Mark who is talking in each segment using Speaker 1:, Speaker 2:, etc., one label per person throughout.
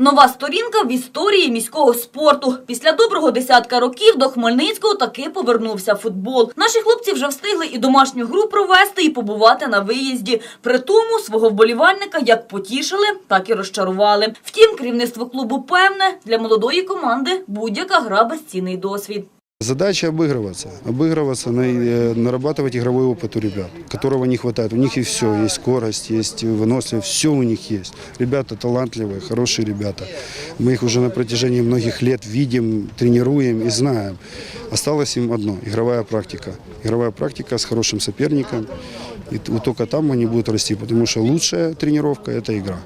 Speaker 1: Нова сторінка в історії міського спорту. Після доброго десятка років до Хмельницького таки повернувся футбол. Наші хлопці вже встигли і домашню гру провести, і побувати на виїзді. При тому свого вболівальника як потішили, так і розчарували. Втім, керівництво клубу певне, для молодої команди будь-яка гра безцінний досвід.
Speaker 2: Задача обыгрываться, обыгрываться, на- э, нарабатывать игровой опыт у ребят, которого не хватает. У них и все, есть скорость, есть выносливость, все у них есть. Ребята талантливые, хорошие ребята. Мы их уже на протяжении многих лет видим, тренируем и знаем. Осталось им одно – игровая практика. Игровая практика с хорошим соперником. И т- только там они будут расти, потому что лучшая тренировка – это игра.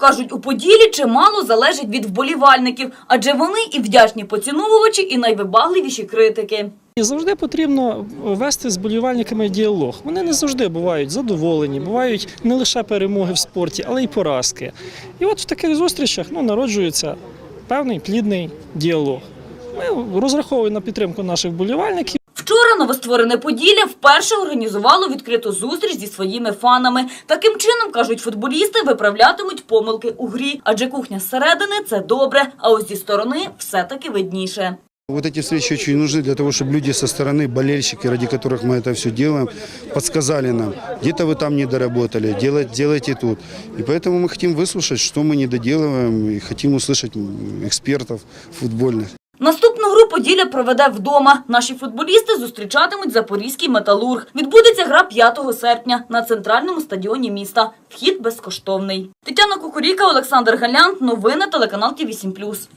Speaker 1: Кажуть, у Поділі чимало залежить від вболівальників, адже вони і вдячні поціновувачі, і найвибагливіші критики.
Speaker 3: Завжди потрібно вести з болівальниками діалог. Вони не завжди бувають задоволені, бувають не лише перемоги в спорті, але й поразки. І от в таких зустрічах ну, народжується певний плідний діалог. Ми розраховуємо на підтримку наших болівальників
Speaker 1: Вчора новостворене Поділля вперше організувало відкриту зустріч зі своїми фанами. Таким чином, кажуть футболісти, виправлятимуть помилки у грі, адже кухня зсередини – це добре, а ось зі сторони все-таки видніше.
Speaker 2: Вот эти встречи очень нужны для того, чтобы люди со стороны, болельщики, ради которых мы это все делаем, подсказали нам, где-то вы там не доработали, делать, делайте тут. И поэтому мы хотим выслушать, что мы не доделываем, и хотим услышать м, экспертов футбольных.
Speaker 1: Наступну гру Поділля проведе вдома. Наші футболісти зустрічатимуть запорізький металург. Відбудеться гра 5 серпня на центральному стадіоні міста. Вхід безкоштовний. Тетяна Кукуріка, Олександр Галян. Новини телеканал Ті 8+.